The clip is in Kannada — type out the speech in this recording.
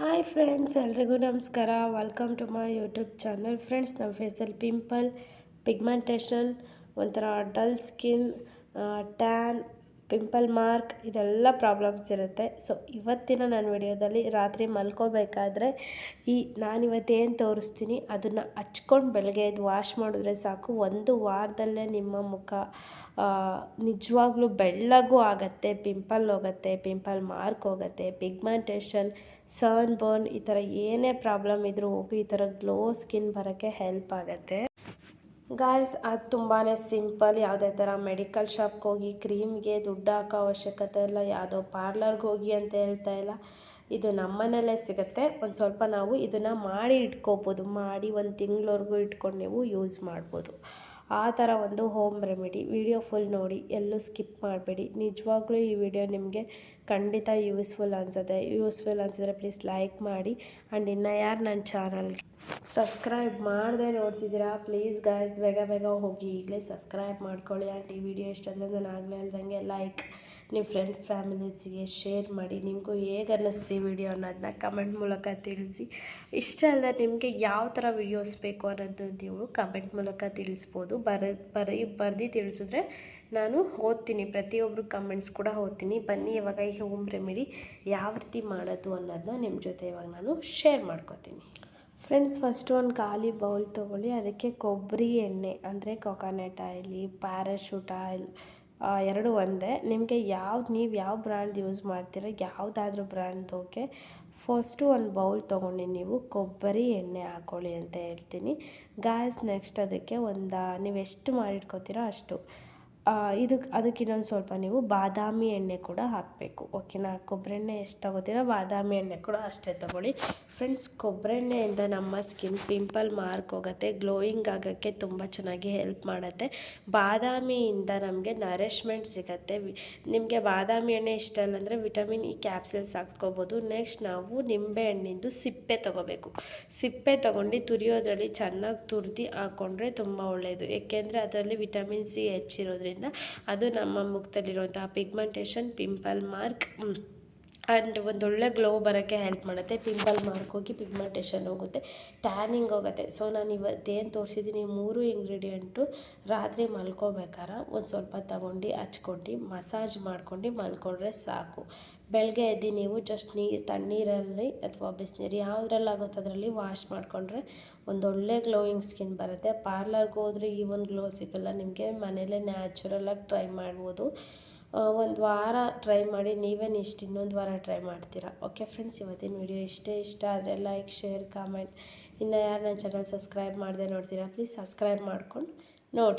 ಹಾಯ್ ಫ್ರೆಂಡ್ಸ್ ಎಲ್ರಿಗೂ ನಮಸ್ಕಾರ. Welcome to my YouTube channel friends ನಮ್ಮ ಫೇಸಲ್ಲಿ ಪಿಂಪಲ್ ಪಿಗ್ಮೆಂಟೇಷನ್ ಒಂಥರ dull skin tan pimple mark ಇದೆಲ್ಲ ಪ್ರಾಬ್ಲಮ್ಸ್ ಇರುತ್ತೆ. ಸೊ ಇವತ್ತಿನ ನನ್ನ ವಿಡಿಯೋದಲ್ಲಿ ರಾತ್ರಿ ಮಲ್ಕೋಬೇಕಾದ್ರೆ ಈ ನಾನಿವತ್ತೇನು ತೋರಿಸ್ತೀನಿ, ಅದನ್ನು ಹಚ್ಕೊಂಡು ಬೆಳಗ್ಗೆ ಎದ್ದು ವಾಶ್ ಮಾಡಿದ್ರೆ ಸಾಕು. ಒಂದು ವಾರದಲ್ಲೇ ನಿಮ್ಮ ಮುಖ ನಿಜವಾಗ್ಲೂ ಬೆಳ್ಳಗೂ ಆಗುತ್ತೆ. ಪಿಂಪಲ್ ಹೋಗುತ್ತೆ ಪಿಂಪಲ್ ಮಾರ್ಕ್ ಹೋಗುತ್ತೆ ಪಿಗ್ಮೆಂಟೇಷನ್ ಸನ್ ಬರ್ನ್ ಈ ಥರ ಏನೇ ಪ್ರಾಬ್ಲಮ್ ಇದ್ರೂ ಹೋಗಿ, ಈ ಥರ ಗ್ಲೋ ಸ್ಕಿನ್ ಬರೋಕ್ಕೆ ಹೆಲ್ಪ್ ಆಗುತ್ತೆ. ಗಾಯ್ಸ್ ಅದು ತುಂಬಾ ಸಿಂಪಲ್ ಯಾವುದೇ ಥರ ಮೆಡಿಕಲ್ ಶಾಪ್ಗೆ ಹೋಗಿ ಕ್ರೀಮ್ಗೆ ದುಡ್ಡು ಹಾಕೋ ಅವಶ್ಯಕತೆ ಇಲ್ಲ. ಯಾವುದೋ ಪಾರ್ಲರ್ಗೆ ಹೋಗಿ ಅಂತ ಹೇಳ್ತಾ ಇಲ್ಲ. ಇದು ನಮ್ಮನೆಯಲ್ಲೇ ಸಿಗುತ್ತೆ. ಒಂದು ಸ್ವಲ್ಪ ನಾವು ಇದನ್ನು ಮಾಡಿ ಇಟ್ಕೋಬೋದು. ಮಾಡಿ ಒಂದು ತಿಂಗಳವರೆಗೂ ಇಟ್ಕೊಂಡು ನೀವು ಯೂಸ್ ಮಾಡ್ಬೋದು. ಆ ಥರ ಒಂದು ಹೋಮ್ ರೆಮಿಡಿ ವಿಡಿಯೋ ಫುಲ್ ನೋಡಿ, ಎಲ್ಲೂ ಸ್ಕಿಪ್ ಮಾಡಬೇಡಿ. ನಿಜವಾಗ್ಲೂ ಈ ವಿಡಿಯೋ ನಿಮಗೆ ಖಂಡಿತ ಯೂಸ್ಫುಲ್ ಅನಿಸುತ್ತೆ. ಯೂಸ್ಫುಲ್ ಅನಿಸಿದ್ರೆ ಪ್ಲೀಸ್ ಲೈಕ್ ಮಾಡಿ ಆ್ಯಂಡ್ ಇನ್ನು ಯಾರು ನನ್ನ ಚಾನಲ್ಗೆ ಸಬ್ಸ್ಕ್ರೈಬ್ ಮಾಡದೆ ನೋಡ್ತಿದ್ದೀರಾ, ಪ್ಲೀಸ್ ಗಾಯ್ಸ್, ಬೇಗ ಬೇಗ ಹೋಗಿ ಈಗಲೇ ಸಬ್ಸ್ಕ್ರೈಬ್ ಮಾಡ್ಕೊಳ್ಳಿ. ಆ್ಯಂಡ್ ಈ ವಿಡಿಯೋ ಇಷ್ಟ ನಾನು ಆಗಲೇ ಹೇಳ್ದಂಗೆ ಲೈಕ್ ನಿಮ್ಮ ಫ್ರೆಂಡ್ ಫ್ಯಾಮಿಲೀಸ್ಗೆ ಶೇರ್ ಮಾಡಿ, ನಿಮಗೂ ಹೇಗೆ ಅನ್ನಿಸ್ತು ವಿಡಿಯೋ ಅನ್ನೋದನ್ನ ಕಮೆಂಟ್ ಮೂಲಕ ತಿಳಿಸಿ. ಇಷ್ಟ ಅಲ್ಲದೆ ನಿಮಗೆ ಯಾವ ಥರ ವಿಡಿಯೋಸ್ ಬೇಕು ಅನ್ನೋದು ನೀವು ಕಮೆಂಟ್ ಮೂಲಕ ತಿಳಿಸ್ಬೋದು. ಬರ, ಬರೀ, ಬರ್ದು ತಿಳಿಸಿದ್ರೆ ನಾನು ಓದ್ತೀನಿ ಪ್ರತಿಯೊಬ್ಬರು ಕಮೆಂಟ್ಸ್ ಕೂಡ ಓದ್ತೀನಿ. ಬನ್ನಿ ಇವಾಗ ಈ ಹೋಮ್ ರೆಮಿಡಿ ಯಾವ ರೀತಿ ಮಾಡೋದು ಅನ್ನೋದನ್ನ ನಿಮ್ಮ ಜೊತೆ ಇವಾಗ ನಾನು ಶೇರ್ ಮಾಡ್ಕೋತೀನಿ. ಫ್ರೆಂಡ್ಸ್ ಫಸ್ಟು ಒಂದು ಖಾಲಿ ಬೌಲ್ ತೊಗೊಳ್ಳಿ, ಅದಕ್ಕೆ ಕೊಬ್ಬರಿ ಎಣ್ಣೆ, ಅಂದರೆ ಕೊಕೊನೆಟ್ ಆಯಿಲಿ ಪ್ಯಾರಾಶೂಟ್ ಆಯಿಲ್ ಎರಡು ಒಂದೇ. ನಿಮಗೆ ಯಾವ್ದು, ನೀವು ಯಾವ ಬ್ರ್ಯಾಂಡ್ ಯೂಸ್ ಮಾಡ್ತೀರ, ಯಾವುದಾದ್ರೂ ಬ್ರ್ಯಾಂಡ್ ಓಕೆ. ಫಸ್ಟು ಒಂದು ಬೌಲ್ ತೊಗೊಂಡು ನೀವು, ಕೊಬ್ಬರಿ ಎಣ್ಣೆ ಹಾಕ್ಕೊಳ್ಳಿ ಅಂತ ಹೇಳ್ತೀನಿ. ಗ್ಯಾಸ್ ನೆಕ್ಸ್ಟ್ ಅದಕ್ಕೆ ಒಂದು, ನೀವು ಎಷ್ಟು ಮಾಡಿಟ್ಕೋತೀರೋ ಅಷ್ಟು. ಇದಕ್ಕೆ ಅದಕ್ಕೆ ಇನ್ನೊಂದು ಸ್ವಲ್ಪ ನೀವು ಬಾದಾಮಿ ಎಣ್ಣೆ ಕೂಡ ಹಾಕಬೇಕು. ಓಕೆನಾ ಕೊಬ್ಬರಿ ಎಣ್ಣೆ ಎಷ್ಟು ತಗೋತೀರ? ಬಾದಾಮಿ ಎಣ್ಣೆ ಕೂಡ ಅಷ್ಟೇ ತೊಗೊಳ್ಳಿ. ಫ್ರೆಂಡ್ಸ್ ಕೊಬ್ಬರಿ ಎಣ್ಣೆಯಿಂದ ನಮ್ಮ ಸ್ಕಿನ್ ಪಿಂಪಲ್ ಮಾರ್ಕ್ ಹೋಗುತ್ತೆ ಗ್ಲೋಯಿಂಗ್ ಆಗೋಕ್ಕೆ ತುಂಬ ಚೆನ್ನಾಗಿ ಹೆಲ್ಪ್ ಮಾಡುತ್ತೆ. ಬಾದಾಮಿಯಿಂದ ನಮಗೆ ನರಿಷ್ಮೆಂಟ್ ಸಿಗುತ್ತೆ. ನಿಮಗೆ ಬಾದಾಮಿ ಎಣ್ಣೆ ಇಷ್ಟ ಅಂದರೆ ವಿಟಮಿನ್ ಇ ಕ್ಯಾಪ್ಸಲ್ಸ್ ಹಾಕ್ಕೋಬೋದು. ನೆಕ್ಸ್ಟ್ ನಾವು ನಿಂಬೆ ಹಣ್ಣಿಂದು ಸಿಪ್ಪೆ ತೊಗೋಬೇಕು. ಸಿಪ್ಪೆ ತೊಗೊಂಡು ತುರಿಯೋದ್ರಲ್ಲಿ ಚೆನ್ನಾಗಿ ತುರಿದು ಹಾಕ್ಕೊಂಡ್ರೆ ತುಂಬ ಒಳ್ಳೆಯದು ಏಕೆಂದರೆ ಅದರಲ್ಲಿ ವಿಟಮಿನ್ ಸಿ ಹೆಚ್ಚಿರೋದ್ರಿಂದ ಅದು ನಮ್ಮ ಮುಖದಲ್ಲಿರುವಂತಹ ಪಿಗ್ಮೆಂಟೇಷನ್ ಪಿಂಪಲ್ ಮಾರ್ಕ್ ಆ್ಯಂಡ್ ಒಂದೊಳ್ಳೆ ಗ್ಲೋ ಬರೋಕ್ಕೆ ಹೆಲ್ಪ್ ಮಾಡುತ್ತೆ. ಪಿಂಪಲ್ ಮಾರ್ಕ್ ಹೋಗಿ ಪಿಗ್ಮೆಂಟೇಷನ್ ಹೋಗುತ್ತೆ. ಟ್ಯಾನಿಂಗ್ ಹೋಗುತ್ತೆ. ಸೊ ನಾನು ಇವತ್ತೇನು ತೋರಿಸಿದ್ದೀನಿ ಮೂರು ಇಂಗ್ರೀಡಿಯೆಂಟು ರಾತ್ರಿ ಮಲ್ಕೋಬೇಕಾರ. ಒಂದು ಸ್ವಲ್ಪ ತಗೊಂಡು, ಹಚ್ಕೊಂಡು ಮಸಾಜ್ ಮಾಡ್ಕೊಂಡು ಮಲ್ಕೊಂಡ್ರೆ ಸಾಕು. ಬೆಳಗ್ಗೆ ಎದ್ದು ನೀವು ಜಸ್ಟ್ ನೀರು ತಣ್ಣೀರಲ್ಲಿ ಅಥವಾ ಬಿಸಿನೀರು ಯಾವುದ್ರಲ್ಲಾಗುತ್ತೆ ಅದರಲ್ಲಿ ವಾಶ್ ಮಾಡಿಕೊಂಡ್ರೆ ಒಂದೊಳ್ಳೆ ಗ್ಲೋಯಿಂಗ್ ಸ್ಕಿನ್ ಬರುತ್ತೆ. ಪಾರ್ಲರ್ಗೆ ಹೋದ್ರೆ ಈ ಒಂದು ಗ್ಲೋ ಸಿಗೋಲ್ಲ. ನಿಮಗೆ ಮನೇಲೇ ನ್ಯಾಚುರಲಾಗಿ ಟ್ರೈ ಮಾಡ್ಬೋದು. ಒಂದು ವಾರ ಟ್ರೈ ಮಾಡಿ ನೀವೇನು ಇಷ್ಟು ಇನ್ನೊಂದು ವಾರ ಟ್ರೈ ಮಾಡ್ತೀರಾ? ಓಕೆ ಫ್ರೆಂಡ್ಸ್ ಇವತ್ತಿನ ವಿಡಿಯೋ ಇಷ್ಟೇ ಇಷ್ಟ ಆದರೆ ಲೈಕ್ ಶೇರ್ ಕಾಮೆಂಟ್ ಇನ್ನು ಯಾರು ನನ್ನ ಚಾನಲ್ ಸಬ್ಸ್ಕ್ರೈಬ್ ಮಾಡದೆ ನೋಡ್ತೀರಾ ಪ್ಲೀಸ್ ಸಬ್ಸ್ಕ್ರೈಬ್ ಮಾಡ್ಕೊಂಡು ನೋಡಿ